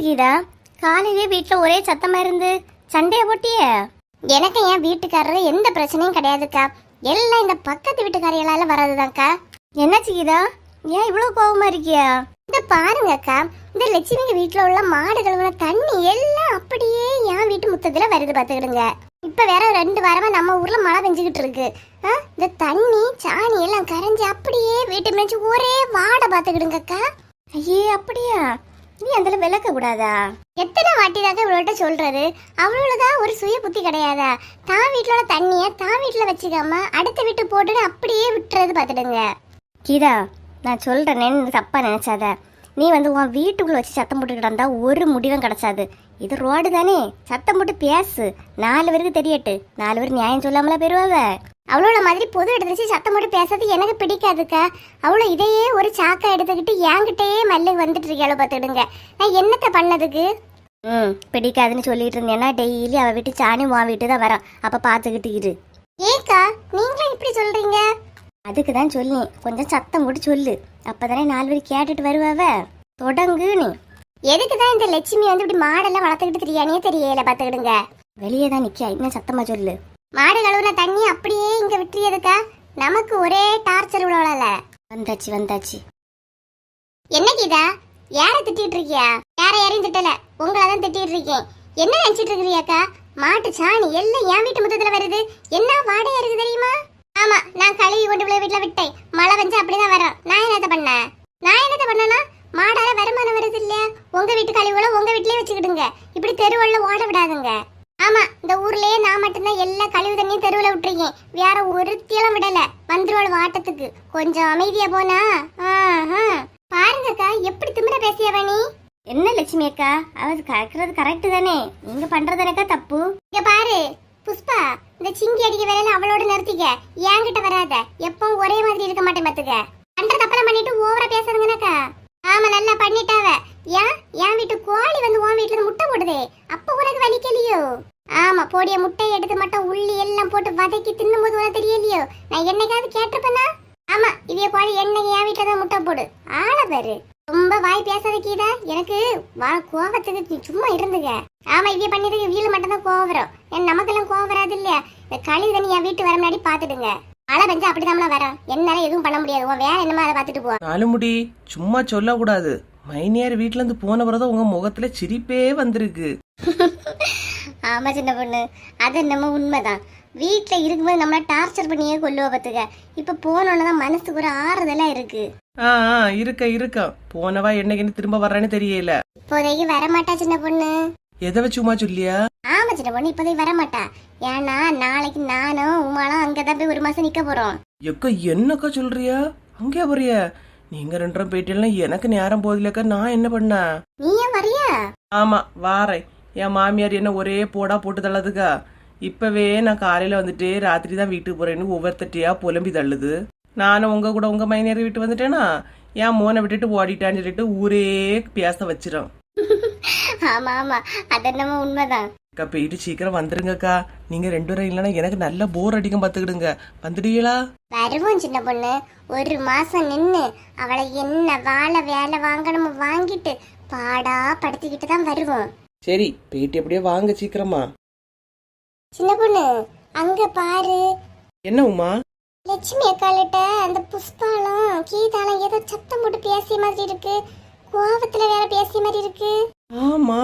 என்னாச்சு கீதா காலையிலே வீட்டில் ஒரே சத்தமா இருந்து சண்டையை போட்டிய? எனக்கு என் வீட்டுக்காரர் எந்த பிரச்சனையும் கிடையாதுக்கா. எல்லாம் இந்த பக்கத்து வீட்டுக்காரிகளால வர்றதுதான்க்கா. என்னாச்சு கீதா? ஏன் இவ்வளவு கோபமா இருக்கியா? இந்த பாருங்கக்கா. இந்த லட்சுமிங்க வீட்டுல உள்ள மாடு கழுவுன தண்ணி எல்லாம் அப்படியே என் வீட்டு முத்தத்துல வருது பாத்துக்கிடுங்க. இப்ப வேற ரெண்டு வாரமா நம்ம ஊர்ல மழை பெஞ்சுக்கிட்டு இருக்கு. ஆ, இந்த தண்ணி சாணி எல்லாம் கரைஞ்சு அப்படியே வீட்டு மேய்ச்சி ஒரே வாடை பாத்துக்கிடுங்கக்கா. ஐயே அப்படியா? நீ அதுல விளக்க கூடாதா? எத்தனை வாட்டி தாக்க இவளோட சொல்றது? அவளோடதான் ஒரு சுய புத்தி கிடையாதா? தான் வீட்டுல தண்ணிய தான் வீட்டுல வச்சுக்காம அடுத்த வீட்டு போட்டுன்னு அப்படியே விட்டுறது பாத்துடுங்க கீதா நான் சொல்றேன்னு தப்பா நினைச்சாத. நீ வந்து உன் வீட்டுக்குள்ள வச்சு சத்தம் போட்டு ஒரு முடிவும் கிடைச்சாது. இது ரோடு தானே? சத்தம் போட்டு பேசு. நாலு பேருக்கு தெரியட்டு. நாலு பேர் நியாயம் சொல்லாமலா பெறுவாவ அவளோட மாதிரி பொது இடத்துல வச்சு சத்தம் போட்டு பேசுறது எனக்கு பிடிக்காதுக்கா. அவளோ இதையே ஒரு சாக்கா எடுத்துக்கிட்டு என்கிட்டயே மெல்ல வந்துட்டு இருக்கியால பார்த்துடுங்க நான் என்னத்தை பண்ணதுக்கு? ம் பிடிக்காதுன்னு சொல்லிட்டு இருந்தேன்னா டெய்லி அவ வீட்டு சாணி உன் வீட்டு தான் வரான். அப்ப பாத்துக்கிட்டு இரு. ஏக்கா நீங்களும் இப்படி சொல்றீங்க? அதுக்கு தான் சொல்லி கொஞ்சம் சத்தம் போட்டு சொல்லு. அப்பதானே நாலு பேர் கேட்டுட்டு வருவாவ. தொடங்கு நீ எதுக்கு தான் இந்த லட்சுமி வந்து இப்படி மாடெல்லாம் வளர்த்துக்கிட்டு தெரியானே தெரியல பாத்துக்கிடுங்க வெளியே தான் நிக்க இன்னும் சத்தமா சொல்லு? மாடு கழுவுன தண்ணி அப்படியே இங்க விட்டுறியதுக்கா நமக்கு ஒரே டார்ச்சர் விடல வந்தாச்சு வந்தாச்சு. என்ன கீதா? யார திட்டிட்டு இருக்கியா? யார யாரையும் திட்டல. உங்களை தான் திட்டிட்டு இருக்கேன். என்ன நினைச்சிட்டு இருக்கிறியாக்கா? மாட்டு சாணி எல்லாம் என் வீட்டு முத்தத்துல வருது. என்ன வாடையா இருக்கு தெரியுமா? ஆமா நான் கழுவி கொண்டு போய் வீட்டுல விட்டேன். மழை வந்து அப்படிதான் வரும். நான் என்னத்த பண்ணேன்? நான் என்னத்த பண்ணனா மாடால வருமானம் வருது இல்லையா? உங்க வீட்டு கழிவுகளை உங்க வீட்லயே வச்சுக்கிடுங்க. இப்படி தெருவுல ஓட விடாதுங்க. ஆமா இந்த ஊர்லயே நான் மட்டும்தான் எல்லா கழிவு தண்ணியும் தெருவுல விட்டுருக்கேன். வேற ஒருத்தியெல்லாம் விடல வந்துருவாள் வாட்டத்துக்கு. கொஞ்சம் அமைதியா போனா பாருங்க பாருங்கக்கா எப்படி திமிர பேசியவ நீ என்ன லட்சுமி அக்கா அவ கறக்கிறது கரெக்ட் தானே? நீங்க பண்றதுனக்கா தப்பு? இங்க பாரு புஷ்பா இந்த சிங்கி அடிக்க வேலையில அவளோட நிறுத்திக்க. என்கிட்ட வராத. எப்பவும் ஒரே மாதிரி இருக்க மாட்டேன் பாத்துக்க. பண்ற தப்பெல்லாம் பண்ணிட்டு ஓவரா பேசாதுங்கனாக்கா ஆமா நல்லா பண்ணிட்டாவ. ஏன்? என் வீட்டு கோழி வந்து உன் வீட்டுல முட்டை போடுதே. அப்ப உனக்கு வலிக்கலையோ ஆமா போடிய முட்டையை எடுத்து மட்டும் உள்ளி எல்லாம் போட்டு வதக்கி தின்னும் போது உனக்கு தெரியலையோ? நான் என்னைக்காவது கேட்டிருப்பேனா? ஆமா இவைய கோழி என்னைக்கு என் வீட்டுல தான் முட்டை போடு. ஆள பாரு. ரொம்ப வாய் பேசாத கீதா. எனக்கு வா கோபத்துக்கு நீ சும்மா இருந்துங்க ஆமா இவைய பண்ணிட்டு வீடு மட்டும் தான் கோவம் வரும். ஏன் நமக்கெல்லாம் கோவம் வராது இல்லையா? இந்த கழிவு தண்ணி என் வீட்டு வர முன்னாடி பாத்துடுங்க மழை பெஞ்சா அப்படிதான் வரும் என்னால எதுவும் பண்ண முடியாது. உன் வேலை என்னமா அதை பாத்துட்டு போ. நாலுமுடி சும்மா சொல்லக்கூடாது. மைனியார் வீட்ல இருந்து போன பிறகு உங்க முகத்துல சிரிப்பே வந்திருக்கு. ஆமா சின்ன பொண்ணு. அது என்னமோ உண்மைதான். வீட்ல இருக்கும்போது நம்மள டார்ச்சர் பண்ணியே கொல்லுவ பாத்துக்க இப்ப போனோன்னு தான் மனசுக்கு ஒரு ஆறுதலா இருக்கு. ஆ ஆ இருக்க இருக்க. போனவா என்னைக்குன்னு திரும்ப வர்றேன்னு தெரியல. இப்போதைக்கு வரமாட்டா சின்ன பொண்ணு. எதை வச்சு சும்மா சொல்லியா? ஆமா சின்ன பொண்ணு இப்போதைக்கு வரமாட்டா. ஏன்னா நாளைக்கு நானும் உமாலும் அங்கதான் போய் ஒரு மாசம் நிக்க போறோம். எக்க என்னக்கா சொல்றியா? அங்கே போறிய? நீங்க ரெண்டரும் போயிட்டீங்கன்னா எனக்கு நேரம் போதில்லக்கா நான் என்ன பண்ண? நீ ஏன் வரியா? ஆமா வாரேன். என் மாமியார் என்ன ஒரே போடா போட்டு தள்ளதுக்கா. இப்பவே நான் காலையில வந்துட்டு ராத்திரி தான் வீட்டுக்கு போறேன்னு ஒவ்வொருத்தட்டியா புலம்பி தள்ளுது. நானும் உங்க கூட உங்க மைனியார் வீட்டு வந்துட்டேனா? என் மோனை விட்டுட்டு ஓடிட்டான்னு சொல்லிட்டு ஊரே பேச வச்சிரும். ஆமா ஆமா. அது என்னமோ உண்மைதான். அக்கா போயிட்டு சீக்கிரம் வந்துருங்கக்கா. நீங்க ரெண்டு பேரும் இல்லைன்னா எனக்கு நல்ல போர் அடிக்கும் பாத்துக்கிடுங்க வந்துடுவீங்களா வருவோம் சின்ன பொண்ணு. ஒரு மாசம் நின்னு அவளை என்ன வாழை வேலை வாங்கணுமோ வாங்கிட்டு பாடா படுத்திக்கிட்டு தான் வருவோம். சரி போயிட்டு எப்படியே வாங்க சீக்கிரமா. சின்ன பொண்ணு அங்க பாரு. என்ன உமா? லட்சுமி அக்காலிட்ட அந்த புஷ்பாலம் கீதாலம் ஏதோ சத்தம் போட்டு பேசிய மாதிரி இருக்கு. கோவத்துல வேற பேசிய மாதிரி இருக்கு. ஆமா.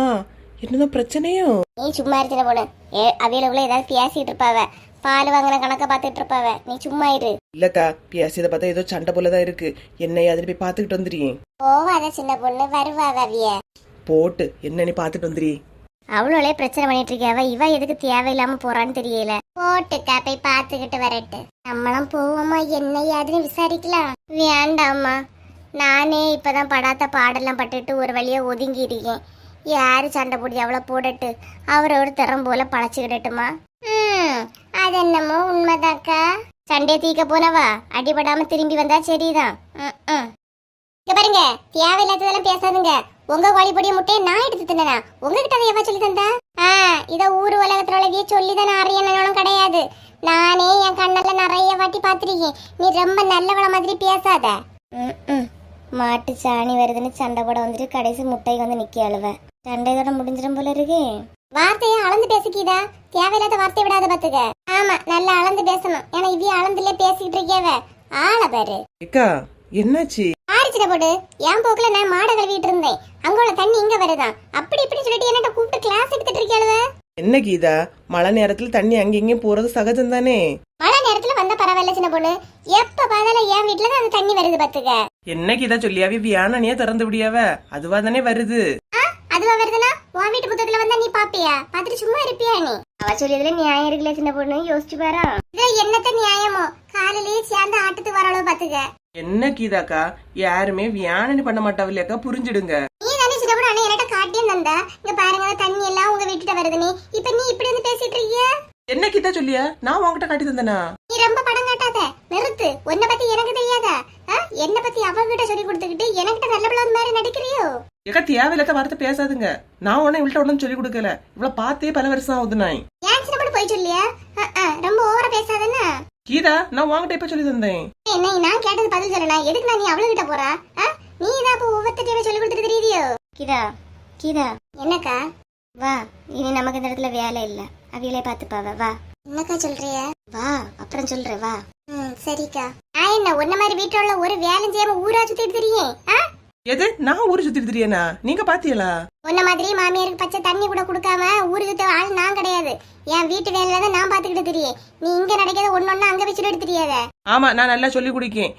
என்னதான் பிரச்சனையோ? நீ சும்மா இருந்துட போன. ஏ அவையில ஏதாவது பேசிட்டு இருப்பாவ. பால் வாங்கின கணக்க பாத்துட்டு இருப்பாவ. நீ சும்மா இரு. இல்லக்கா பேசியதை பார்த்தா ஏதோ சண்டை போலதான் இருக்கு. என்னை அதில் போய் பார்த்துக்கிட்டு வந்துடுறீங்க போவாத சின்ன பொண்ணு. வருவாவ அவிய. போட்டு என்ன நீ பார்த்துட்டு வந்துடுறீ அவளோலே பிரச்சனை பண்ணிட்டு இருக்காவ இவ எதுக்கு தேவையில்லாம போறான்னு தெரியல. போட்டுக்கா போய் பாத்துக்கிட்டு வரட்டு. நம்மளும் போவோமா? என்ன ஏதுன்னு விசாரிக்கலாம். வேண்டாம்மா. நானே இப்பதான் படாத பாடெல்லாம் பட்டுட்டு ஒரு வழியா ஒதுங்கி இருக்கேன் யாரு சண்டை போடி அவளை போடட்டு அவரோட திறம் போல பழச்சிக்கிடட்டுமா? ம் அது என்னமோ உண்மைதாக்கா சண்டையை தீக்க போனவா? அடிபடாம திரும்பி வந்தா சரிதான். இங்க பாருங்க தேவையில்லாததெல்லாம் பேசாதுங்க. உங்க கோழிப்பொடிய முட்டையை நான் எடுத்து தின்னா உங்ககிட்ட அதை எவ்வளோ சொல்லி தந்தா? ஆ இதை ஊர் உலகத்துல உலகையே சொல்லி தானே அறியணும் கிடையாது. நானே என் கண்ணால நிறைய வாட்டி பார்த்துருக்கேன். நீ ரொம்ப நல்லவள மாதிரி பேசாத. மாட்டு சாணி வருதுன்னு சண்டை போட வந்துட்டு கடைசி முட்டைக்கு வந்து நிக்க அழுவேன் சண்டையோட முடிஞ்சிடும் போல இருக்கு. வார்த்தையை அளந்து பேசிக்கிதா? தேவையில்லாத வார்த்தை விடாத பாத்துக்க. ஆமா நல்லா அளந்து பேசணும். ஏன்னா இவ்விய அளந்துல பேசிக்கிட்டு இருக்கேவ ஆள பாரு. ஏக்கா என்னாச்சு? ஆரிச்சிட போடு. என் போக்குல நான் மாடை கழுவிட்டு இருந்தேன். அங்க உள்ள தண்ணி இங்க வருதான். அப்படி இப்படி சொல்லிட்டு என்னட்ட கூப்பிட்டு கிளாஸ் எடுத்துட்டு இருக்கேளுவ என்ன கீதா? மழை நேரத்துல தண்ணி அங்க இங்கேயும் போறது சகஜம் தானே மழை நேரத்துல வந்தா பரவாயில்ல சின்ன பொண்ணு. எப்ப பார்த்தாலும் என் வீட்டுல தான் அந்த தண்ணி வருது பாத்துக்க. என்ன கீதா சொல்லியாவே வியானனியே திறந்து விடியாவ? அதுவா தானே வருது. அதுவா வருதுன்னா உன் வீட்டு புத்தகத்துல வந்தா நீ பாப்பியா? பாத்துட்டு சும்மா இருப்பியா நீ? அவ சொல்லியதுல நியாயம் இருக்குல்ல சின்ன பொண்ணு. யோசிச்சு பாரு. இது என்னத்த நியாயமோ? காலையிலேயே சேர்ந்து ஆட்டத்துக்கு வரளவு பாத்துக்க என்ன கீதாக்கா? யாருமே வியானனி பண்ண மாட்டாவில்லையாக்கா? புரிஞ்சிடுங்க. நீ தானே சின்ன பொண்ணு அண்ணன் என்கிட்ட காட்டியும் தந்த. இங்க பாருங்க தண்ணி எல்லாம் உங்க வீட்டுல வருது நீ. இப்ப நீ இப்படி வந்து பேசிட்டு இருக்கிய? என்ன கீதா சொல்லியா? நான் உன்கிட்ட காட்டி தந்தனா? நீ ரொம்ப படம் காட்டாத. நிறுத்து. உன்னை பத்தி எனக்கு தெரியாதா? என்னை பத்தி அவகிட்ட சொல்லி கொடுத்துக்கிட்டு எனக்கிட்ட நல்ல பிள்ளை மாதிரி நடிக்கிறியோ? ஏக்கா தேவையில்லாத வார்த்தை பேசாதுங்க. நான் உடனே இவள்கிட்ட ஒன்றும் சொல்லி கொடுக்கல. இவ்வளவு பார்த்தே பல வருஷம் ஆகுது நான் ஏன் சின்ன போய் சொல்லியா? ரொம்ப ஓவரா பேசாதன்னா? கீதா நான் உன்கிட்ட இப்ப சொல்லி தந்தேன்? என்ன நான் கேட்டது பதில் சொல்லலாம் எதுக்கு நான் நீ அவளு கிட்ட போறா? நீ தான் அப்ப ஒவ்வொருத்தையும் சொல்லி கொடுத்துட்டு தெரியுதியோ? கீதா கீதா. என்னக்கா? வா இனி நமக்கு இந்த இடத்துல வேலை இல்ல. அவியலே பாத்துப்பாவ வா. என்னக்கா சொல்றிய வா அப்புறம் சொல்றேன் வா. ம் சரிக்கா. நான் என்ன உன்ன மாதிரி வீட்டுல உள்ள ஒரு வேலையும் செய்யாம ஊரா சுத்திட்டு தெரியும் ஆ? எது? நான் ஊரு சுத்திட்டு திரியனா? நீங்க பாத்தியலா உன்ன மாதிரி மாமியாருக்கு பச்சை தண்ணி கூட கொடுக்காம ஊரு சுத்த ஆள் நான் கிடையாது. என் வீட்டு வேலையில தான் நான் பாத்துக்கிட்டு தெரியும் நீ இங்க நடக்கிறத ஒன்னொன்னு அங்க வச்சுட்டு தெரியாத? ஆமா நான் நல்லா சொல்லி குடிக்கேன்.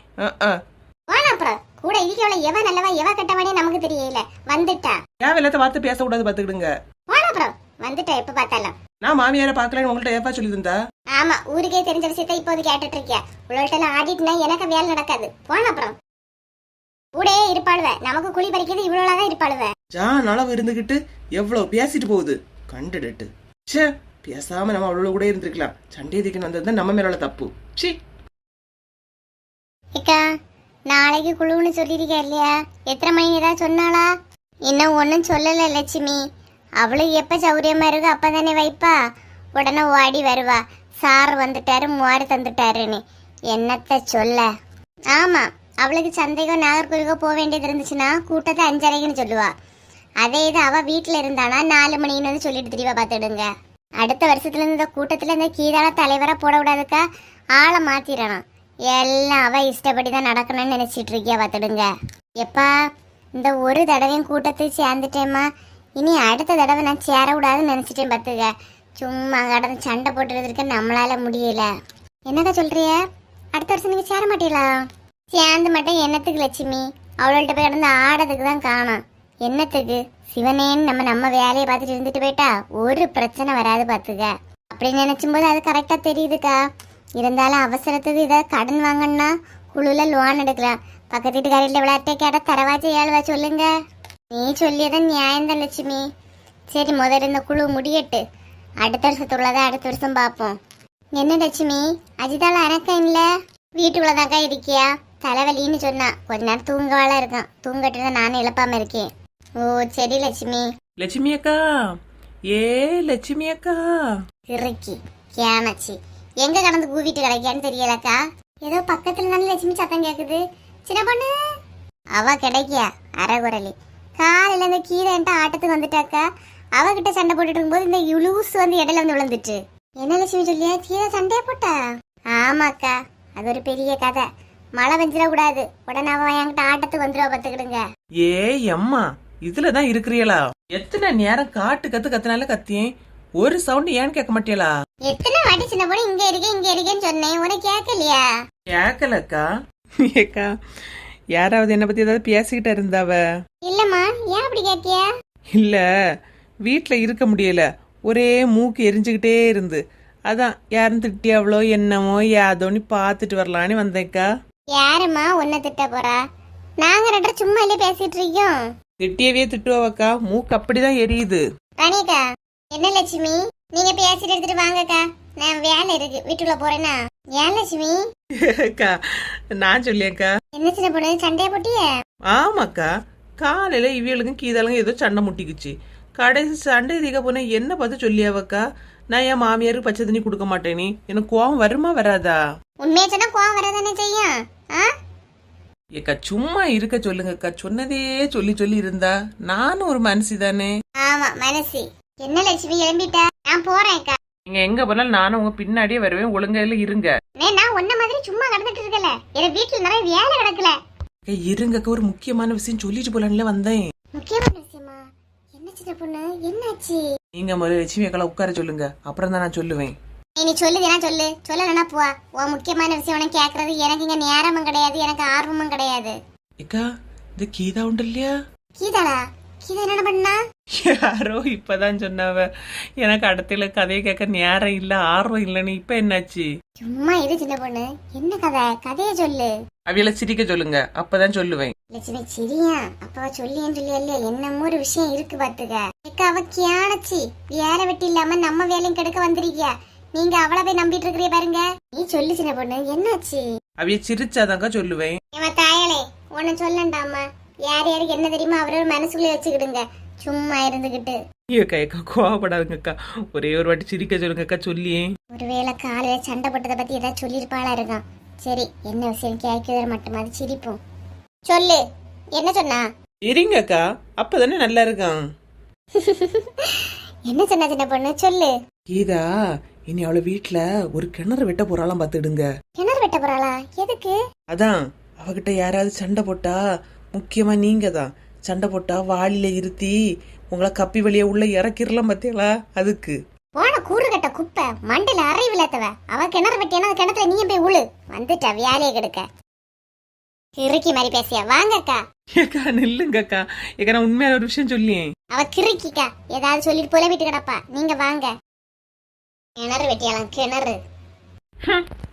வானா அப்புறம். கூட இருக்கவள எவ நல்லவா எவ கெட்டவனே நமக்கு தெரியல. வந்துட்டா. தேவையில்லாத வார்த்தை பேசக்கூடாது பாத்துக்கிடுங்க. வானா அப்புறம். வந்துட்டா எப்ப பார்த்தாலும். நான் மாமியார பாக்கலன்னு உங்கள்ட்ட ஏப்பா சொல்லி தந்தா ஆமா ஊருக்கே தெரிஞ்ச விஷயத்த இப்போது கேட்டுட்டு இருக்கியா உங்கள்ட்ட எல்லாம் ஆடிட்டுனா எனக்கு வேலை நடக்காது. போன அப்புறம். கூடயே இருப்பாளுவ. நமக்கு குழி பறிக்கிறது இவ்வளவுதான் இருப்பாளுவ. ஜான் அளவு இருந்துகிட்டு எவ்வளவு பேசிட்டு போகுது? கண்டுடுட்டு. ச்சே பேசாம நம்ம அவ்வளவு கூட இருந்திருக்கலாம். சண்டை தீக்கணும் வந்தது நம்ம மேல தப்பு. சி ஏக்கா நாளைக்கு குழுன்னு சொல்லியிருக்கா இல்லையா? எத்தனை மணிக்கு ஏதாவது சொன்னாளா? இன்னும் ஒன்றும் சொல்லலை லட்சுமி. அவளுக்கு எப்போ சௌரியமா இருக்கோ அப்போ தானே வைப்பா. உடனே ஓடி வருவா. சார் வந்துட்டாரு முவாறு தந்துட்டாருன்னு. என்னத்த சொல்ல? ஆமாம் அவளுக்கு சந்தேகம் நாகர்கோவிலுக்கோ போக வேண்டியது இருந்துச்சுன்னா கூட்டத்தை அஞ்சரைக்குன்னு சொல்லுவா. அதே இது அவள் வீட்டில் இருந்தானா நாலு மணின்னு வந்து சொல்லிட்டு தெரியவா பார்த்துடுங்க அடுத்த வருஷத்துல இருந்து இந்த கூட்டத்தில் இந்த கீதால தலைவராக போட விடாதுக்கா ஆளை மாத்திரணும். எல்லாம் அவ இஷ்டப்படி தான் நடக்கணும்னு நினைச்சிட்டு இருக்கியா பார்த்துடுங்க எப்பா இந்த ஒரு தடவையும் கூட்டத்தை சேர்ந்துட்டேம்மா. இனி அடுத்த தடவை நான் சேர விடாதுன்னு பார்த்துக்க. சும்மா கடந்து சண்டை போட்டுறதுக்கு நம்மளால முடியல. என்னக்கா சொல்கிறிய அடுத்த வருஷம் நீங்கள் சேர மாட்டீங்களா? சேர்ந்து மட்டும் என்னத்துக்கு லட்சுமி? அவள்கிட்ட போய் கிடந்து ஆடுறதுக்கு தான் காணும். என்னத்துக்கு? சிவனேன்னு நம்ம நம்ம வேலையை பார்த்துட்டு இருந்துட்டு போயிட்டா ஒரு பிரச்சனை வராது பார்த்துக்க. அப்படி நினச்சும் போது அது கரெக்டாக தெரியுதுக்கா. இருந்தாலும் அவசரத்துக்கு இதை கடன் வாங்கணும்னா குழுவில் லோன் எடுக்கலாம். பக்கத்து வீட்டுக்காரில் விளையாட்டே கேட்டால் தரவாச்சு ஏழுவா சொல்லுங்கள் நீ சொல்லியதான் நியாயம்தான் லட்சுமி சரி முதல்ல இந்த குழு முடியட்டு அடுத்த வருஷத்துள்ளதை அடுத்த வருஷம் பார்ப்போம் என்ன லட்சுமி அஜிதால அணக்கம் இல்ல வீட்டுக்குள்ளதாக்கா இருக்கியா தலைவலின்னு சொன்னா கொஞ்ச நேரம் தூங்கவாளா இருக்கான் தூங்கட்டு தான் நானும் எழுப்பாம இருக்கேன் ஓ சரி லட்சுமி லட்சுமி அக்கா ஏ லட்சுமி அக்கா இறுக்கி கேனச்சி எங்க கடந்து கூவிட்டு கிடைக்கான்னு தெரியலக்கா ஏதோ பக்கத்துல தானே லட்சுமி சத்தம் கேக்குது சின்ன பொண்ணு அவ கிடைக்கியா அரைகுரலி காலையில இந்த கீரைன்ட்டு ஆட்டத்துக்கு வந்துட்டாக்கா அவகிட்ட சண்டை போட்டுட்டு இருக்கும்போது இந்த இழுவுசு வந்து இடையில வந்து விழுந்துட்டு என்ன லட்சுமி சொல்லியா? கீரை சண்டையா போட்டா? ஆமாக்கா அது ஒரு பெரிய கதை. மழை பெஞ்சிடக்கூடாது. உடனே அவ என்கிட்ட ஆட்டத்துக்கு வந்துருவா பார்த்துக்கிடுங்க. ஏ அம்மா இதுலதான் இருக்கிறீங்களா எத்தனை நேரம் காட்டு கத்து கத்துனால கத்தியேன் ஒரு சவுண்ட் ஏன்னு கேட்க மாட்டியலா? எத்தனை வாட்டி சின்ன பொண்ணு இங்க இருக்கேன் இங்க இருக்கேன்னு சொன்னேன். உனக்கு கேட்கலையா? கேக்கலக்கா ஏக்கா யாராவது என்ன பத்தி ஏதாவது பேசிக்கிட்டு இருந்தாவ? இல்லம்மா ஏன் அப்படி கேட்டியா? இல்ல வீட்ல இருக்க முடியல. ஒரே மூக்கு எரிஞ்சுக்கிட்டே இருந்து. அதான் யாரும் திட்டியாவளோ என்னமோ யாதோன்னு பார்த்துட்டு வரலான்னு வந்தேக்கா. யாரும்மா உன்னை திட்ட போறா? நாங்க ரெண்டு சும்மா இல்லையே பேசிட்டு இருக்கோம். திட்டியவே திட்டுவாக்கா மூக்கு அப்படிதான் எரியுது. ராணிகா என்ன லட்சுமி? நீங்க பேசிட்டு எடுத்துட்டு வாங்கக்கா. நான் வேலை இருக்கு. வீட்டுக்குள்ள போறேனா ஏன் லட்சுமி? அக்கா நான் சொல்லியேக்கா. என்ன சின்ன பொண்ணு சண்டையை போட்டிய? ஆமாக்கா காலையில இவியலுக்கும் கீதாளுங்க ஏதோ சண்டை முட்டிக்குச்சு. கடைசி சண்டை தீக்க போன என்ன பார்த்து சொல்லியாவக்கா? நான் என் மாமியாருக்கு பச்சை தண்ணி கொடுக்க மாட்டேனே. எனக்கு கோவம் வருமா வராதா? உண்மையை சொன்னா கோவம் வரதானே செய்யும்? ஆ? ஏக்கா சும்மா இருக்க சொல்லுங்கக்கா. சொன்னதே சொல்லி சொல்லி இருந்தா நானும் ஒரு மனசு தானே ஆமா மனசு. என்ன லட்சுமி எழும்பிட்ட? நான் போறேன்க்கா. நீங்க எங்க போனாலும் நானும் உங்க பின்னாடியே வருவேன். ஒழுங்கையில இருங்க. நே, நான் உன்ன மாதிரி சும்மா கடந்துட்டு இருக்கல என் வீட்டுல நிறைய வேலை கிடக்கல. இருங்கக்கா ஒரு முக்கியமான விஷயம் சொல்லிட்டு போலான்ல வந்தேன். முக்கியமான விஷயமா? என்ன சின்ன பொண்ணு? என்னாச்சு? நீங்க முதல்ல லட்சுமி அக்கால உட்கார சொல்லுங்க. அப்புறம் தான் நான் சொல்லுவேன். நீ சொல்லுதுனா சொல்லு. சொல்லலன்னா போ. உன் முக்கியமான விஷயம் உனக்கு கேக்குறது எனக்கு இங்க நேரமும் கிடையாது எனக்கு ஆர்வமும் கிடையாது. ஏக்கா இந்த கீதா உண்டு இல்லையா? கீதாளா? என்ன பண்ணா? யாரோ இப்பதான் சொன்னாவ. எனக்கு அடுத்த கதையை கேட்க நேரம் இல்ல ஆர்வம் இல்லைன்னு இப்ப என்னாச்சு? சும்மா இரு சின்ன பொண்ணு. என்ன கதை? கதைய சொல்லு. அவியல சிரிக்க சொல்லுங்க. அப்பதான் சொல்லுவேன். லட்சுமி சரியா? அப்பா சொல்லியேன்னு சொல்லி இல்லையா என்னமோ ஒரு விஷயம் இருக்கு பாத்துக்க ஏக்கா அவ கியானச்சி. வேலை வெட்டி இல்லாம நம்ம வேலையும் கெடுக்க வந்திருக்கியா. நீங்க அவளை போய் நம்பிட்டு இருக்கிறீ பாருங்க. நீ சொல்லு சின்ன பொண்ணு. என்னாச்சு? அவிய சிரிச்சாதாங்க சொல்லுவேன். இவன் தாயாளே உன்னை சொல்லண்டாமா யார் யாருக்கு என்ன தெரியுமோ அவரோட மனசுக்குள்ளே வச்சுக்கிடுங்க. சும்மா இருந்துகிட்டு ஏக்கா ஏக்கா கோவப்படாதுங்கக்கா. ஒரே ஒரு வாட்டி சிரிக்க சொல்லுங்கக்கா சொல்லியே ஒருவேளை காலையில சண்டை போட்டதை பத்தி ஏதாவது சொல்லியிருப்பாளா இருக்கான். சரி என்ன விஷயம் கேட்கிறது மட்டுமாவது சிரிப்போம். சொல்லு என்ன சொன்னா? சரிங்கக்கா அப்பதானே நல்லா இருக்கான். என்ன சொன்னா சின்ன பொண்ணு? சொல்லு. கீதா இனி அவள வீட்ல ஒரு கிணறு வெட்ட போறாளாம் பாத்துடுங்க கிணறு வெட்ட போறாளா? எதுக்கு? அதான் அவகிட்ட யாராவது சண்டை போட்டா முக்கியமா நீங்க தான் சண்டை போட்டா வாளில இருத்தி உங்களை கப்பி வெளியே உள்ள இறக்கிடலாம் பாத்தீங்களா அதுக்கு. போன கூறு கட்ட குப்பை மண்டையில அறை விழாத்தவ. அவ கிணறு வெட்டியானா கிணத்துல நீயும் போய் உழு. வந்துட்டா வேலையை கெடுக்க. கிறுக்கி மாதிரி பேசியா. வாங்கக்கா. ஏக்கா நில்லுங்கக்கா. ஏக்கா நான் உண்மையான ஒரு விஷயம் சொல்லியேன் அவ கிறுக்கிக்கா. ஏதாவது சொல்லிட்டு போல வீட்டு கிடப்பா. நீங்க வாங்க. கிணறு வெட்டியாலாம் கிணறு.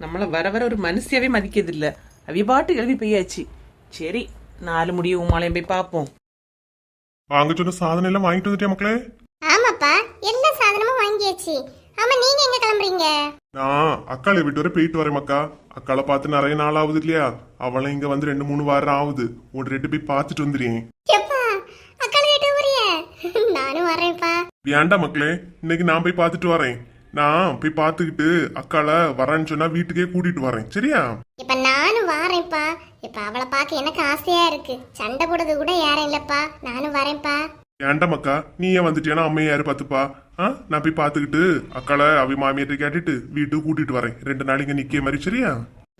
நம்மள வர வர ஒரு மனுஷியாவே மதிக்கிறது இல்ல அவிய பாட்டு எழுதி பெய்யாச்சு சரி. நாலு முடியும் உமாலையும் போய் பார்ப்போம் வாங்க சொன்ன சாதனை எல்லாம் வாங்கிட்டு வந்துட்டியா மக்களே ஆமாப்பா எல்லா சாதனமும் வாங்கியாச்சு ஆமா நீங்க எங்க கிளம்புறீங்க நான் அக்காளை விட்டு வரை போயிட்டு வரேன் மக்கா அக்காளை பார்த்து நிறைய நாள் ஆகுது இல்லையா அவளை இங்க வந்து ரெண்டு மூணு வாரம் ஆகுது ஒரு ரெட்டு போய் பார்த்துட்டு வந்துடுறேன் எப்பா வீட்டு நானும் வரேன்ப்பா ஏன்டா மக்களே இன்னைக்கு நான் போய் பார்த்துட்டு வரேன் நான் போய் பார்த்துக்கிட்டு அக்காளை வரேன்னு சொன்னா வீட்டுக்கே கூட்டிட்டு வரேன் சரியா இப்ப வாரேன்ப்பா இப்ப அவளை பார்க்க எனக்கு ஆசையா இருக்கு. சண்டை போடுறது கூட யாரும் இல்லப்பா. நானும் வரேன்ப்பா. ஏன்டா மக்கா? நீ ஏன் வந்துட்டியானா? அம்மையை யாரு பார்த்துப்பா? ஆ? நான் போய் பார்த்துக்கிட்டு அக்காளை அவி மாமியார்ட்ட கேட்டுட்டு வீட்டுக்கு கூட்டிட்டு வரேன். ரெண்டு நாளைக்கு நிக்க மாதிரி சரியா?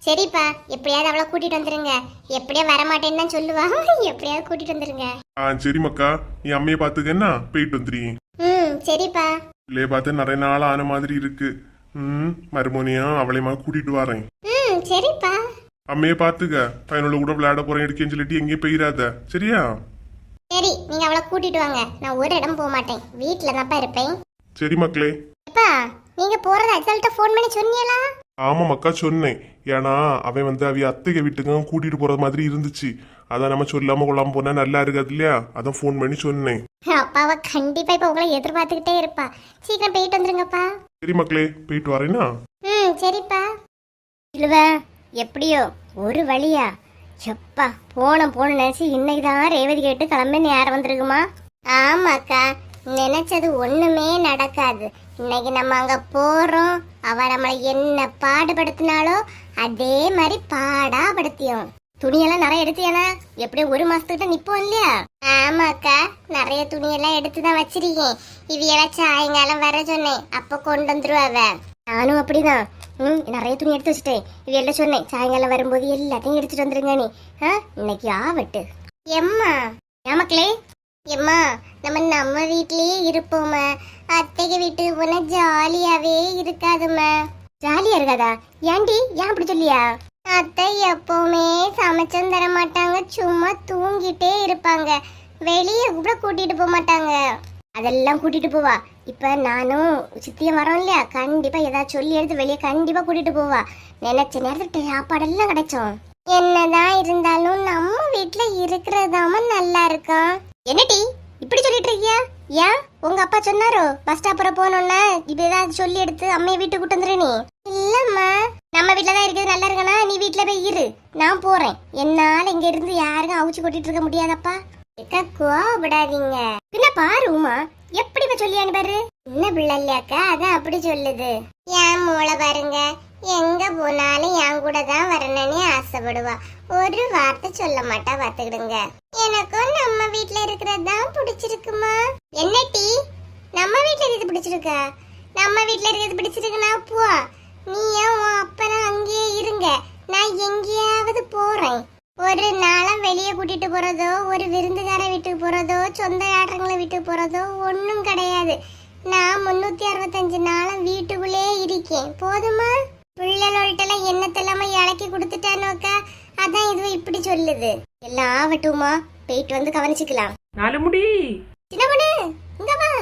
சரிப்பா. எப்படியாவது அவளை கூட்டிட்டு வந்துருங்க. எப்படியா வரமாட்டேன்னு தான் சொல்லுவா. எப்படியாவது கூட்டிட்டு வந்துருங்க. ஆ சரி மக்கா. நீ அம்மையை பார்த்துக்கன்னா போயிட்டு வந்துடுறீங்க ம் சரிப்பா. பிள்ளைய பார்த்து நிறைய நாள் ஆன மாதிரி இருக்கு. ம் மறுமோனியும் அவளையுமா கூட்டிட்டு வரேன். ம் சரிப்பா. அம்மையை பார்த்துக்க. பையனோட கூட விளையாட போறேன் இருக்கேன்னு சொல்லிட்டு எங்கேயும் போயிடாத சரியா? சரி நீங்க அவளை கூட்டிட்டு வாங்க. நான் ஒரு இடம் போக மாட்டேன். வீட்டுல தான்ப்பா இருப்பேன். சரி மக்களே. எப்பா நீங்க போறத அஜல்ட்ட ஃபோன் பண்ணி சொன்னீங்களா ஆமா மக்கா சொன்னேன். ஏன்னா அவன் வந்து அவிய அத்தைக வீட்டுக்கும் கூட்டிட்டு போறது மாதிரி இருந்துச்சு. அதான் நம்ம சொல்லாம கொள்ளாம போனா நல்லா இருக்காது இல்லையா? அதான் ஃபோன் பண்ணி சொன்னேன். அப்பாவை கண்டிப்பா இப்ப உங்களை எதிர்பார்த்துக்கிட்டே இருப்பா. சீக்கிரம் போயிட்டு வந்துருங்கப்பா. சரி மக்களே போயிட்டு வரேனா? ம் சரிப்பா. இழுவ. எப்படியோ ஒரு வழியா. எப்பா போன போன நினைச்சு இன்னைக்கு தான் ரேவதி கேட்டு கிளம்பி நேரம் வந்திருக்குமா? ஆமாக்கா நினைச்சது ஒண்ணுமே நடக்காது. இன்னைக்கு நம்ம அங்க போறோம். அவ நம்மளை என்ன பாடுபடுத்தினாலோ அதே மாதிரி பாடா படுத்தியோம் துணியெல்லாம் நிறைய எடுத்தியானா? எப்படியும் ஒரு மாசத்துக்கிட்ட நிப்போம் இல்லையா? ஆமாக்கா நிறைய துணியெல்லாம் எடுத்து தான் வச்சிருக்கேன் இவையெல்லாம் சாயங்காலம் வர சொன்னேன். அப்ப கொண்டு வந்துருவாவ நானும் அப்படிதான். ம் நிறைய துணி எடுத்து வச்சுட்டேன் இது எல்லாம் சொன்னேன் சாயங்காலம் வரும்போது எல்லாத்தையும் எடுத்துட்டு வந்துருங்க நீ. ஆ இன்னைக்கு ஆவட்டு. எம்மா ஏமாக்களே எம்மா நம்ம நம்ம வீட்லயே இருப்போம்மா. அத்தைக்கு வீட்டுக்கு போனா ஜாலியாவே இருக்காதும்மா. ஜாலியா இருக்காதா? ஏன்டி ஏன் அப்படி சொல்லியா? அத்தை எப்பவுமே சமைச்சும் தர மாட்டாங்க சும்மா தூங்கிட்டே இருப்பாங்க. வெளியே கூட கூட்டிட்டு போக மாட்டாங்க. அதெல்லாம் கூட்டிட்டு போவா. இப்போ நானும் சித்தியும் வரோம் இல்லையா? கண்டிப்பாக ஏதாவது சொல்லி எடுத்து வெளியே கண்டிப்பாக கூட்டிகிட்டு போவா. நினச்ச நேரத்துக்கு சாப்பாடெல்லாம் கிடைச்சோம். என்னதான் இருந்தாலும் நம்ம வீட்டில் இருக்கிறதாம நல்லா இருக்கும் என்னடி இப்படி சொல்லிட்டு இருக்கியா? ஏன்? உங்க அப்பா சொன்னாரோ? பஸ் ஸ்டாப்புற போனோம்னா இப்ப ஏதாவது சொல்லி எடுத்து அம்மையை வீட்டுக்கு கூட்டு வந்துரு நீ. இல்லம்மா. நம்ம வீட்டுல தான் இருக்கிறது நல்லா இருக்கனா? நீ வீட்டுல போய் இரு. நான் போறேன். என்னால இங்க இருந்து யாருக்கும் அவிச்சு கொட்டிட்டு இருக்க முடியாதப்பா. அக்கா கோவப்படாதீங்க. பின்ன பாரு உமா. எப்படி இப்ப சொல்லி அனுப்பாரு என்ன பிள்ளை இல்லையாக்கா அதான் அப்படி சொல்லுது. என் மூளை பாருங்க. எங்க போனாலும் என் கூட தான் வரணும்னு ஆசைப்படுவா. ஒரு வார்த்தை சொல்ல மாட்டா பாத்துக்கிடுங்க எனக்கும் நம்ம வீட்ல இருக்கிறது தான் பிடிச்சிருக்குமா? என்ன டீ? நம்ம வீட்ல இருக்கிறது பிடிச்சிருக்கா? நம்ம வீட்ல இருக்கிறது பிடிச்சிருக்குன்னா போ. நீ ஏன் உன் அப்பனா அங்கேயே இருங்க. நான் எங்கேயாவது போறேன். ஒரு நாளும் வெளியே கூட்டிட்டு போறதோ ஒரு விருந்துகார வீட்டுக்கு போறதோ சொந்த ஆட்டங்களை வீட்டுக்கு போறதோ ஒன்றும் கிடையாது. நான் முன்னூத்தி அறுபத்தஞ்சு நாளும் வீட்டுக்குள்ளே இருக்கேன். போதுமா? பிள்ளைகள்கிட்ட என்னத்தெல்லாம இலக்கி கொடுத்துட்டானோக்கா அதான் இது இப்படி சொல்லுது. எல்லாம் ஆகட்டுமா போயிட்டு வந்து கவனிச்சுக்கலாம். நாலு முடி. சின்ன பொண்ணு இங்க வா.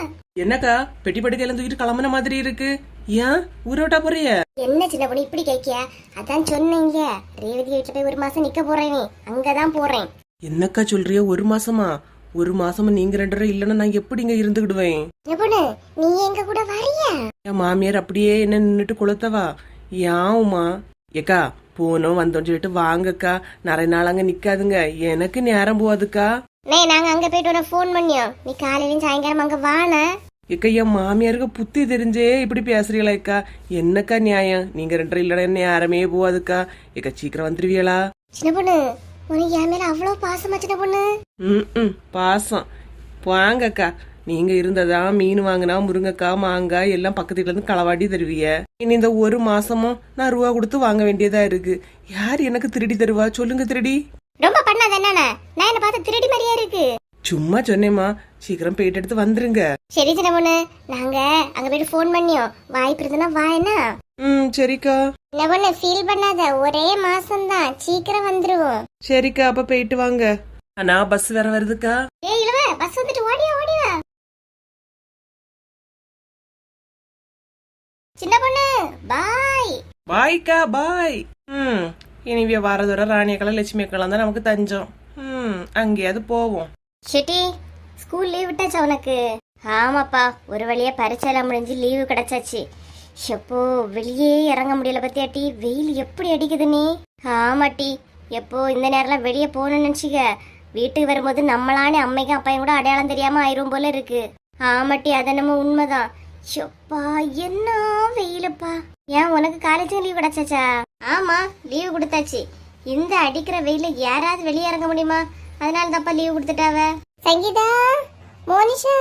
என்னக்கா பெட்டி படுக்கையில தூக்கிட்டு கிளம்புன மாதிரி இருக்கு. ஏன்? ஊரை விட்டா போறிய? என்ன சின்ன பொண்ணு இப்படி கேக்கிய அதான் சொன்னீங்க. ரேவதி வீட்டுல போய் ஒரு மாசம் நிக்க போறேன் அங்கதான் போறேன். என்னக்கா சொல்றிய ஒரு மாசமா? ஒரு மாசமா நீங்க ரெண்டு பேரும் இல்லைன்னா நான் எப்படிங்க இருந்துக்கிடுவேன் சின்ன பொண்ணு நீ எங்க கூட வரியா? என் மாமியார் அப்படியே என்ன நின்னுட்டு கொளுத்தவா? உமா? ஏக்கா போனோம் வந்தோம் சொல்லிட்டு வாங்கக்கா. நிறைய நாள் அங்க நிக்காதுங்க. எனக்கு நேரம் போகாதுக்கா. நே நாங்க அங்க போயிட்டு உனக்கு ஃபோன் பண்ணியோம் நீ காலையிலயும் சாயங்காலம் அங்க வான என் மாமியாருக்கு புத்தி தெரிஞ்சே இப்படி பேசுறீங்களேக்கா என்னக்கா நியாயம்? நீங்க ரெண்டு பேரும் இல்லைன்னா நேரமே போகாதுக்கா ஏக்கா சீக்கிரம் வந்துருவீங்களா? சின்ன பொண்ணு உனக்கு என் மேல அவ்வளவு பாசமா சின்ன பொண்ணு? ம் பாசம். வாங்கக்கா. நீங்க இருந்ததா மீன் வாங்கினா முருங்கைக்காய் மாங்காய் எல்லாம் பக்கத்து வீட்டுல இருந்து களவாடி தருவீங்க. இனி இந்த ஒரு மாசமும் நான் ரூபா கொடுத்து வாங்க வேண்டியதா இருக்கு. யார் எனக்கு திருடி தருவா? சொல்லுங்க திருடி. ரொம்ப பண்ணாத என்னண்ணா நான் என்ன பார்த்து திருடி மாதிரியா இருக்கு? சும்மா சொன்னேம்மா. சீக்கிரம் போயிட்டு எடுத்து வந்துருங்க. சரி சின்ன பொண்ணு நாங்க அங்க போயிட்டு ஃபோன் பண்ணியோம் வாய்ப்பு இருந்ததுன்னா வா என்ன? ம் சரிக்கா. என்ன பொண்ணு ஃபீல் பண்ணாத. ஒரே மாசம் தான் சீக்கிரம் வந்துருவோம். சரிக்கா அப்ப போயிட்டு வாங்க. அண்ணா பஸ் வேற வருதுக்கா? ஏய் இளவ பஸ் வந்துட்டு ஓடியா ஓடியா? சின்ன பொண்ணு பாய் பாய்க்கா பாய் ம் இனிவிய வாரதோட ராணியக்கெல்லாம் லட்சுமி அக்கெல்லாம் தான் நமக்கு தஞ்சம். ம் அங்கேயாவது போவோம். ஷெட்டி ஸ்கூல் லீவ் விட்டாச்சா உனக்கு? ஆமாப்பா ஒரு வழியா பரீட்சைலாம் முடிஞ்சு லீவு கிடைச்சாச்சு. எப்போ வெளியே இறங்க முடியல பத்தியாட்டி வெயில் எப்படி அடிக்குது நீ? ஆமாட்டி எப்போ இந்த நேரம்லாம் வெளியே போகணும்னு நினச்சிக்க. வீட்டுக்கு வரும்போது நம்மளானே அம்மைக்கும் அப்பையும் கூட அடையாளம் தெரியாம ஆயிரும் போல இருக்கு. ஆமாட்டி அது நம்ம உண்மைதான். எப்பா என்ன வெயிலுப்பா. ஏன் உனக்கு காலேஜும் லீவ் கிடைச்சாச்சா? ஆமா லீவு கொடுத்தாச்சு. இந்த அடிக்கிற வெயில யாராவது வெளியே இறங்க முடியுமா? அதனால தான்ப்பா leave கொடுத்துட்டாவ. Sangeetha Monisha.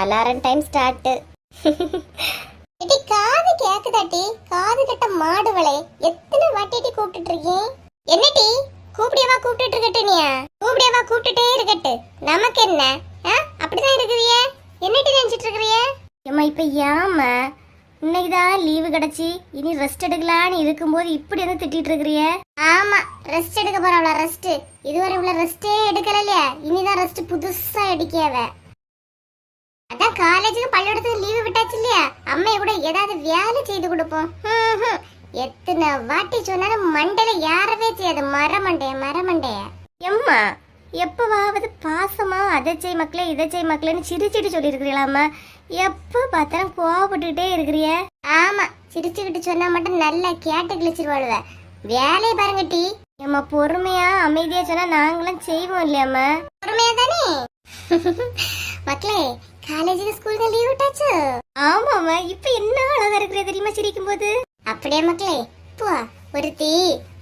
Alarm time start eddy காது கேக்குதாட்டி காது கட்ட மாடுவளே. எத்தனை வாட்டிட்டி கூப்பிட்டுட்டு இருக்கேன் என்னடி கூப்பிடியவா கூப்பிட்டுட்டு இருக்கட்டுனியா கூப்பிடியவா கூப்பிட்டுட்டே இருக்கட்டு. நமக்கு என்ன? அப்படிதான் இருக்குவிய என்னடி நினைச்சிட்டு இருக்கிறிய ஏம்மா இப்ப ஏமா இன்னைக்குதான் லீவு கிடைச்சி இனி ரெஸ்ட் எடுக்கலான்னு இருக்கும்போது இப்படி வந்து திட்டிட்டு இருக்கிறிய? ஆமா ரெஸ்ட் எடுக்க போறவள ரெஸ்ட் இதுவரை உள்ள ரெஸ்டே எடுக்கல இல்லையா இனிதான் ரெஸ்ட் புதுசா எடுக்கியாவ. அதான் காலேஜுக்கு பள்ளிக்கூடத்துக்கு லீவு விட்டாச்சு இல்லையா? அம்மைய கூட ஏதாவது வேலை செய்து கொடுப்போம். எத்தனை வாட்டி சொன்னாலும் மண்டையில யாரவே செய்யாது. மரமண்டைய மரமண்டைய எம்மா எப்பவாவது பாசமா அதை செய் மக்களே இதை செய் மக்களேன்னு சிரிச்சிட்டு சொல்லியிருக்கிறீங்களாம்மா? எப்போ பார்த்தாலும் கோவப்பட்டுக்கிட்டே இருக்கிறிய? ஆமா சிரிச்சுக்கிட்டு சொன்னா மட்டும் நல்லா கேட்டு கிழிச்சிருவாளுவ. வேலையை பாருங்க டி. ஏம்மா பொறுமையா அமைதியா சொன்னா நாங்களாம் செய்வோம் இல்லையாம்மா பொறுமையா தானே மக்களே காலேஜுக்கு ஸ்கூலுக்கு லீவ் விட்டாச்சு. ஆமாமா இப்ப என்ன அழகா இருக்கிற தெரியுமா சிரிக்கும் போது அப்படியே மக்களே? போ ஒருத்தி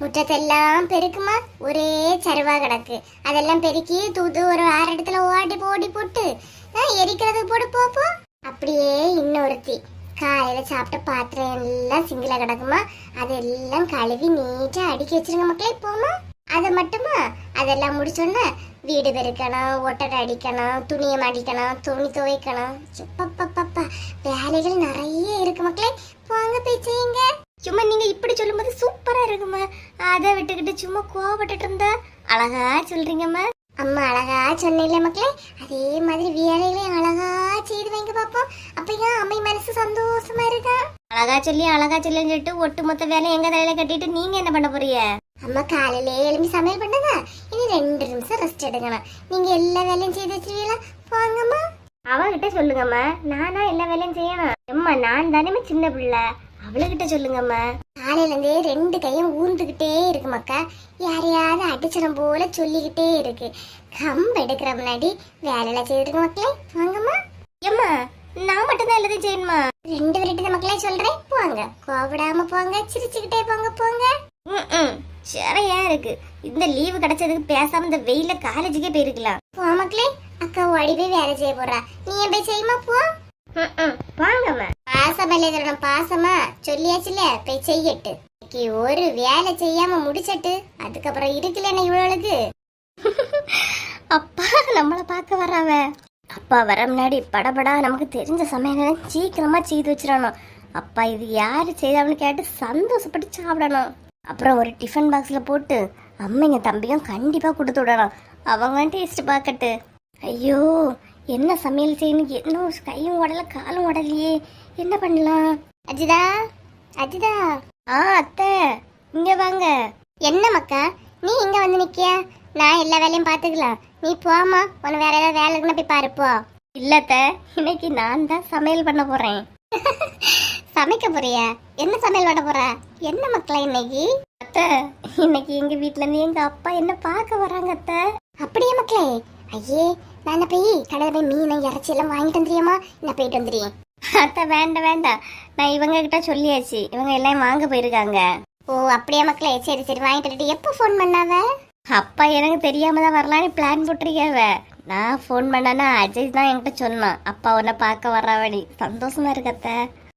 முற்றத்தெல்லாம் பெருக்குமா? ஒரே சருவா கிடக்கு. அதெல்லாம் பெருக்கி தூது ஒரு வேற இடத்துல ஓடி போடி போட்டு ஆ, எரிக்கிறதுக்கு போடு போப்போ அப்படியே இன்னொருத்தி. காலையில சாப்பிட்ட பாத்திரம் எல்லாம் சிங்கில கிடக்குமா? அதெல்லாம் கழுவி நீட்டா அடுக்கி வச்சிருங்க மக்களே போமா அதை மட்டுமா? அதெல்லாம் முடிச்சோன்னா வீடு பெருக்கணும் ஒட்டடை அடிக்கணும் துணியை மடிக்கணும் துணி துவைக்கணும். சுப்பப்பப்பப்பா வேலைகள் நிறைய இருக்கு மக்களே. போங்க போய் செய்யுங்க. சும்மா நீங்க இப்படி சொல்லும்போது சூப்பரா இருக்குமா? அதை விட்டுக்கிட்டு சும்மா கோவப்பட்டுட்டு இருந்தா அழகா சொல்றீங்கம்மா. அம்மா அழகா சொன்னீங்களே மக்களே. அதே மாதிரி வேலைகளையும் அழகா செய்து வைங்க மனசு சந்தோஷமா இருக்கா? அழகா சொல்லி அழகா சொல்லின்னு சொல்லிட்டு ஒட்டுமொத்த வேலை எங்க தலையில கட்டிட்டு நீங்க என்ன பண்ண போறீங்க? அம்மா காலையிலே எழும்பி சமையல் பண்ணதா? இனி ரெண்டு நிமிஷம் ரெஸ்ட் எடுக்கணும் நீங்க எல்லா வேலையும் செய்து வச்சிருவீங்களா? போங்கம்மா. அவகிட்ட சொல்லுங்கம்மா. நானா எல்லா வேலையும் செய்யணும். அம்மா நான் தானே சின்ன பிள்ளை. அவளுகிட்ட சொல்லுங்கம்மா. காலையில இருந்தே ரெண்டு கையும் ஊர்ந்துகிட்டே இருக்கு மக்கா யாரையாவது அடிச்சனம் போல சொல்லிக்கிட்டே இருக்கு. கம்பு எடுக்கிற முன்னாடி வேலையில செய்திருக்க மக்களே வாங்கம்மா ஏம்மா நான் மட்டும் தான் எல்லாத்தையும் செய்யணுமா? ரெண்டு விரட்டு மக்களே சொல்றேன். போங்க. கோபடாம போங்க. சிரிச்சுக்கிட்டே போங்க போங்க. ம் சரியா இருக்கு. இந்த லீவு கிடைச்சதுக்கு பேசாம இந்த வெயில காலேஜுக்கே போயிருக்கலாம். போ மக்களே. அக்கா ஓடி போய் வேலை செய்ய போறா. நீ ஏன் போய் செய்யுமா? போ. வாங்கம்மா. பாசமா சொல்லணும் பாசமா. சொல்லியாச்சுல போய் செய்யட்டு. இன்னைக்கு ஒரு வேலை செய்யாம முடிச்சட்டு அதுக்கப்புறம் இருக்குல்ல என்ன இவ்வளவுக்கு அப்பா நம்மள பார்க்க வர்றாவ. அப்பா வர முன்னாடி படபடா நமக்கு தெரிஞ்ச சமையல சீக்கிரமா செய்து வச்சிடணும். அப்பா இது யாரு செய்தான்னு கேட்டு சந்தோஷப்பட்டு சாப்பிடணும். அப்புறம் ஒரு டிஃபன் பாக்ஸ்ல போட்டு அம்மைங்க தம்பியும் கண்டிப்பா கொடுத்து விடணும். அவங்க டேஸ்ட் பார்க்கட்டு. ஐயோ என்ன சமையல் செய்யணும்? என்ன கையும் உடல காலும் உடலையே என்ன பண்ணலாம்? அஜிதா அஜிதா. ஆ அத்தை. இங்க வாங்க. என்ன மக்கா? நீ இங்க வந்து நிக்கிய? நான் எல்லா வேலையும் பாத்துக்கலாம் நீ போமா உன வேற ஏதாவது வேலை இருக்குன்னா போய் பாரு போ. இன்னைக்கு நான் தான் சமையல் பண்ண போறேன். சமைக்க போறியா? என்ன சமையல் பண்ண போற? என்ன மக்களா இன்னைக்கு? அத்தை இன்னைக்கு எங்க வீட்ல இருந்து எங்க அப்பா என்ன பார்க்க வராங்க அத்தை? அப்படியே மக்களே? ஐயே நான் போய் கடையில் போய் மீன் இறைச்சி எல்லாம் வாங்கிட்டு வந்துறியம்மா நான் போயிட்டு வந்துடுறேன் அத்தை வேண்டாம் வேண்டாம். நான் இவங்க கிட்ட சொல்லியாச்சு. இவங்க எல்லாம் வாங்க போயிருக்காங்க. ஓ அப்படியே மக்களே? சரி சரி வாங்கிட்டு எப்போ ஃபோன் பண்ணாவ? அப்பா எனக்கு தெரியாம தான் வரலான்னு பிளான் போட்டிருக்காவ. நான் ஃபோன் பண்ணனா அஜய் தான் என்கிட்ட சொன்னான். அப்பா உன்னை பார்க்க வர்றாவடி சந்தோஷமா இருக்கத்த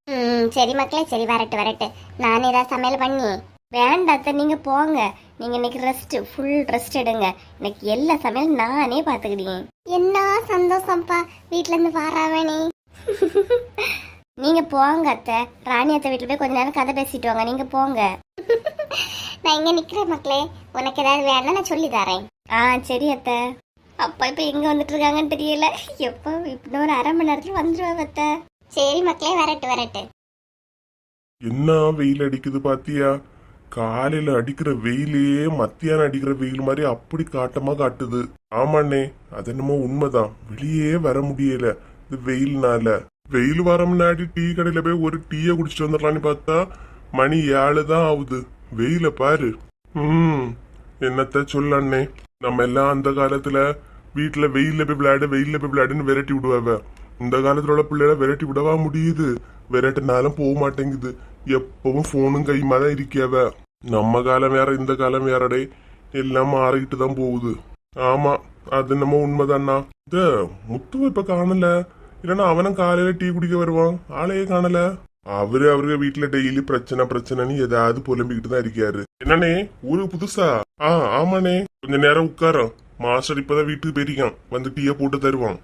ம் சரி மக்களே சரி வரட்டு வரட்டு. நான் ஏதாவது சமையல் பண்ணி. வேண்டாம் அத்தை நீங்க போங்க. நீங்க இன்னைக்கு ரெஸ்ட் ஃபுல் ரெஸ்ட் எடுங்க. இன்னைக்கு எல்லா சமையல் நானே பாத்துக்கிட்டேன் என்ன சந்தோஷம்ப்பா. வீட்ல இருந்து வாராவணி நீங்க போங்க அத்தை. ராணி அத்தை வீட்டுல போய் கொஞ்ச நேரம் கதை பேசிட்டு வாங்க. நீங்க போங்க. நான் இங்க நிக்கிறேன் மக்களே. உனக்கு ஏதாவது வேணா நான் சொல்லி தரேன். ஆ சரி அத்தை. அப்பா இப்ப எங்க வந்துட்டு இருக்காங்கன்னு தெரியல. எப்போ இன்னும் ஒரு அரை மணி நேரத்துல வந்துருவா அத்தை. சரி மக்களே வரட்டு வரட்டு. என்ன வெயில் அடிக்குது பாத்தியா? காலையில அடிக்கிற வெயிலே மத்தியானம் அடிக்கிற வெயில் மாதிரி அப்படி காட்டமா காட்டுது. ஆமாண்ணே அது என்னமோ உண்மைதான். வெளியே வர முடியல இது வெயில்னால. வெயில் வர முன்னாடி டீ கடையில போய் ஒரு டீயை குடிச்சிட்டு வந்துடலான்னு பார்த்தா மணி ஏழு தான் ஆகுது. வெயில பாரு. ம் என்னத்த சொல்ல அண்ணே. நம்ம எல்லாம் அந்த காலத்துல வீட்டுல வெயில போய் விளையாடு வெயில்ல போய் விளையாடுன்னு விரட்டி விடுவாவ. இந்த காலத்துல உள்ள பிள்ளைகளை விரட்டி விடவா முடியுது? விரட்டினாலும் போக மாட்டேங்குது. எப்பவும் போனும் கையுமா தான் இருக்கியாவ. நம்ம காலம் வேற இந்த காலம் வேறடே எல்லாம் மாறிக்கிட்டு தான் போகுது. ஆமா அது நம்ம உண்மைதானா இந்த முத்துவ இப்ப காணல. இல்லைன்னா அவனும் காலையில டீ குடிக்க வருவான். ஆளையே காணல. அவரு அவருங்க வீட்டுல டெய்லி பிரச்சனை பிரச்சனைன்னு ஏதாவது புலம்பிக்கிட்டு தான் இருக்காரு. என்னண்ணே ஊருக்கு புதுசா? ஆ ஆமாண்ணே. கொஞ்ச நேரம் உட்காரோம் மாஸ்டர் இப்பதான் வீட்டுக்கு போயிருக்கான். வந்து டீய போட்டு தருவான்.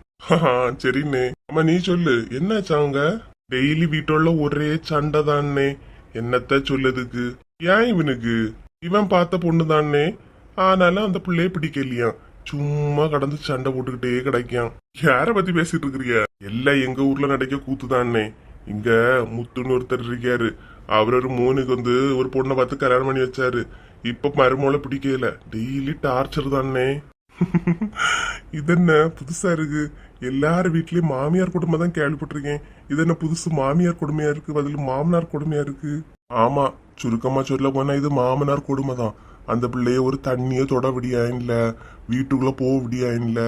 சரிண்ணே. அம்மா நீ சொல்லு. என்னாச்சு அவங்க? டெய்லி வீட்டுள்ள ஒரே சண்டை தானே என்னத்த சொல்லதுக்கு? ஏன் இவனுக்கு? இவன் பார்த்த பொண்ணு தானே ஆனாலும் அந்த பிள்ளைய பிடிக்கலையாம் சும்மா கடந்து சண்டை போட்டுக்கிட்டே கிடைக்கான். யார பத்தி பேசிட்டு இருக்கிறியா? எல்லாம் எங்க ஊர்ல நடக்க கூத்து தானே இங்க முத்துன்னு ஒருத்தர் இருக்காரு. அவர் ஒரு மூணுக்கு வந்து ஒரு பொண்ணை பார்த்து கல்யாணம் பண்ணி வச்சாரு. இப்ப மருமோளை பிடிக்கல. டெய்லி டார்ச்சர் தானே. இது என்ன புதுசா இருக்கு? எல்லார் வீட்லயும் மாமியார் குடும்பம் தான் கேள்விப்பட்டிருக்கேன். இது என்ன புதுசு மாமியார் கொடுமையா இருக்கு? பதில் மாமனார் கொடுமையா இருக்கு? ஆமா சுருக்கமா சொல்ல போனா இது மாமனார் கொடுமை தான். அந்த பிள்ளைய ஒரு தண்ணிய தொட விடியாயின்ல வீட்டுக்குள்ள போக விடியாயின்ல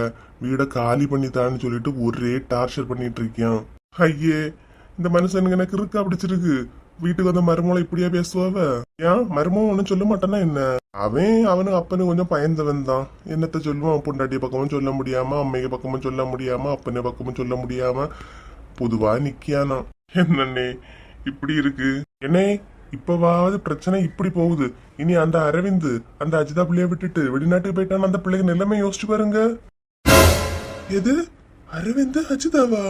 வீட காலி பண்ணித்தான்னு சொல்லிட்டு ஒரே டார்ச்சர் பண்ணிட்டு இருக்கேன் ஐயே இந்த மனுஷனுக்கு எனக்கு இருக்கா? பிடிச்சிருக்கு வீட்டுக்கு வந்த மருமகளை இப்படியா பேசுவாவ? ஏன்? மருமம் ஒன்னும் சொல்ல மாட்டானா என்ன? அவன் அவனும் அப்பனு கொஞ்சம் பயந்தவன் தான். என்னத்த சொல்லுவான்? பொண்டாட்டிய பக்கமும் சொல்ல முடியாம அம்மைய பக்கமும் சொல்ல முடியாம அப்பனை பக்கமும் சொல்ல முடியாம பொதுவா நிக்கியானா? என்னண்ணே இப்படி இருக்கு. என்னே இப்பவாவது பிரச்சனை இப்படி போகுது. இனி அந்த அரவிந்த் அந்த அஜிதா பிள்ளைய விட்டுட்டு வெளிநாட்டுக்கு போயிட்டான்னு அந்த பிள்ளைங்க நிலைமை யோசிச்சு பாருங்க. எது? அரவிந்த் அஜிதாவா?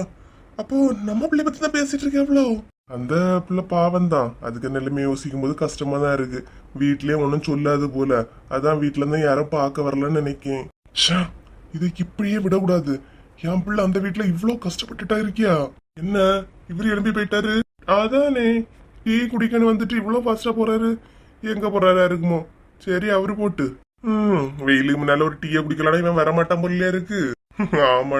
அப்போ நம்ம பிள்ளை பத்தி தான் பேசிட்டு இருக்கேன் அவ்வளோ. அந்த பிள்ளை பாவம் தான். அதுக்கு நிலைமை யோசிக்கும் போது கஷ்டமா தான் இருக்கு. வீட்லயே ஒன்றும் சொல்லாது போல. அதான் வீட்ல இருந்து யாரும் பார்க்க வரலன்னு நினைக்கேன். ச்சே, இதுக்கு இப்படியே விடக்கூடாது. என் பிள்ளை அந்த வீட்டுல இவ்ளோ கஷ்டப்பட்டுட்டா இருக்கியா? என்ன இவரு எழும்பி போயிட்டாரு? அதானே டீ குடிக்கன்னு வந்துட்டு இவ்வளவு ஃபாஸ்டா போறாரு. எங்க போறாரா இருக்குமோ? சரி அவரு போட்டு. ம் வெயிலுக்கு முன்னால ஒரு டீயை குடிக்கலாம் இவன் வரமாட்டான் போலயா இருக்கு. ஆமா